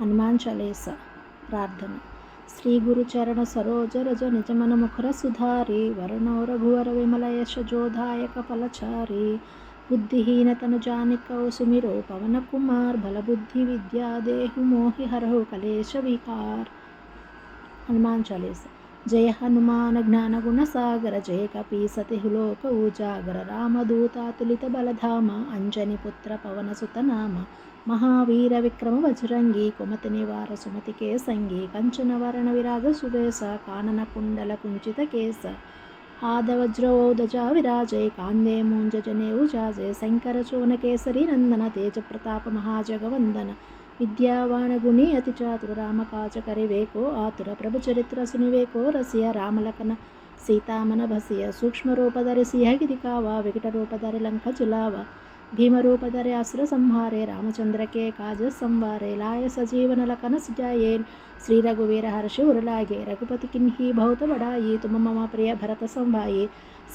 హనుమాన్ చలేస ప్రార్థన. శ్రీ గురుచరణ సరోజ రజ నిజమన ముఖర సుధారి వరుణో రఘువర విమల యశ జోధాయక ఫలచారి బుద్ధిహీనతను జానికౌ సుమిరో పవన కుమార్ బలబుద్ధి విద్యా దేహు మోహి హరహు కలేశ వికార్. హనుమాన్ చాలీస జయ హనుమాన జ్ఞాన గుణ సాగర జయ కపీసతి లోక ఊజాగర రామదూతాతులిత బలధామ అంజని పుత్ర పవన సుత నామ మహావీర విక్రమ వజ్రంగి కుమతి నివార సుమతి కేసంగి కంచన వరణ విరాగ సువేశ కానన కుండల కుంచిత కేస ఆదవజ్రౌదజ విరాజై కాందే మూంజ జనేవు శంకర చూన కేసరి నందన తేజ ప్రతాప మహాజగవందన విద్యావాణగుణి అతి చాతుర రామకాచకరి వేకో ఆతుర ప్రభు చరిత్ర సునివేకో రసియ రామలకన సీతామన భసియ సూక్ష్మ రూపధరి సిహగిరి కావా వికట రూపధరి లంక చులావా భీమరూపధరి అసుర సంహారే రామచంద్రకే కాజ సంవారే లాయ సజీవన లకన సుజాయేన్ శ్రీ రఘువీర హర్షి ఉరులాగే రఘుపతి కిన్హి భౌత బడాయి తుమ మమ ప్రియ భరత సంభాయి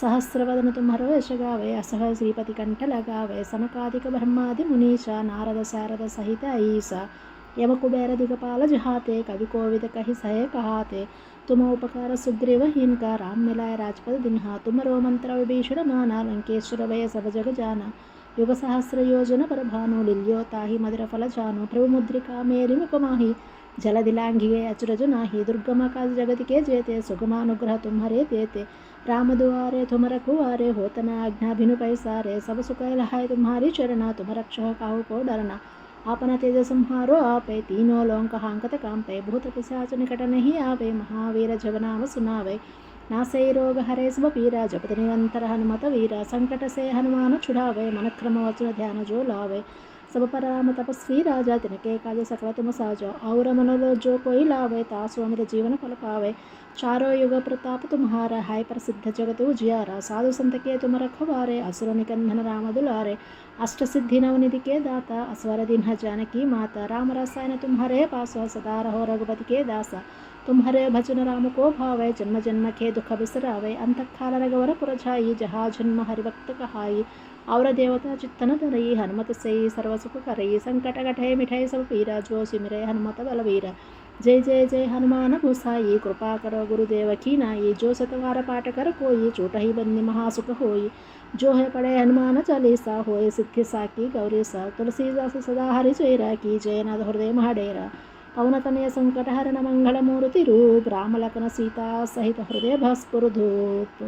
సహస్రవదన తుమరో యశగావే అసహ శ్రీపతి కంఠ లగావే సనకాదిక బ్రహ్మాది మునీష నారద శారద సహిత ఈశ యమకుబేర దిగపాల జహాతే కవి కోవిద కహి సహే కహాతే तुम उपकार सुग्रीव हिनका राम मिलाय राजपद दिन्हा तुमरो मंत्र विभीषण माना लंकेश्वर भय सब जग जाना యుగ సహస్ర యోజన పరభాను లిల్యోతాహి మధుర ఫలజాను ప్రభుముద్రికా మేరిముపమాహి జలదిలాంఘియే అచురజు నాహి దుర్గమ కాజ జగతికే జేతే సుగమానుగ్రహ తుమ్మరే తేతే రామదువారే తుమరకు వారే హోతన ఆజ్ఞాభినుపై సారే సబసు తుమ్మారి చరణ తుమరక్ష కాహుకో డరణ ఆపన తేజ సంహారో ఆపై తీనోలోంకహాంకత కాంపై భూత పిశాచ నికట ఆపై మహావీర జగనామ సునావై నాశైరోగ హరే శుభ వీరా జపతి నిరంతర హనుమత వీరా సంకటసే హనుమాను చుడావై మనక్రమ వచన ధ్యాన జో पर राम तपस्वी राजा सकल तुम साजो और मनोलो जो कोई लावे तासु जीवन फल पावे चारो युग प्रताप तुम्हारा हाय प्रसिद्ध जगत उजियारा। साधु संत के तुम रखवारे असुर निकंदन राम दुलारे अष्ट सिद्धि नवनिधि के दाता अस्वर दिन जानकी माता। राम रसायन तुम्हारे पास, सदा रहो रघुपति के दासा। तुम्हारे भजन राम को भावे, जन्म जन्म के दुख बिसरावे। अंतकाल रघुवर पुरझाई जहा जन्म हरिभक्त कहाई। ಔರದೇವತಾ ಚಿತ್ತನ ತರಯಿ ಹನುಮತ ಸೈ ಸರ್ವಸುಖಕರಯಿ ಸಂಕಟಘಟೆ ಮಿಠೈ ಸವ ವೀರ ಜೋಶಿ ಮಿರೈ ಹನುಮತ ಬಲವೀರ ಜಯ ಜಯ ಜಯ ಹನುಮಾನ ಭೂಸಾಯಿ ಕೃಪಾಕರ ಗುರುದೇವ ಕೀನಾಯಿ ಜೋ ಸತವಾರ ಪಾಠಕರ ಕೋಯಿ ಚೂಟ ಹಿ ಬಂದಿ ಮಹಾಸುಖ ಹೋಯಿ ಜೋ ಹೇ ಪಡೆ ಹನುಮಾನ ಚಾಲೀಸ ಹೋಯ್ ಸಿದ್ಧಿ ಸಾಕಿ ಗೌರೀಸ ತುಳಸೀದಾಸ ಸದಾ ಹರಿ ಜೈರಾಕಿ ಜಯನಾದ ಹೃದಯ ಮಹಡೇರ ಪವನತನಯ ಸಂಕಟಹರಣ ಮಂಗಳ ಮೂರುತಿರು ರಾಮಲಕನ ಸೀತಾ ಸಹಿತ ಹೃದಯ ಭಾಸ್ಪುರುಧೂತ್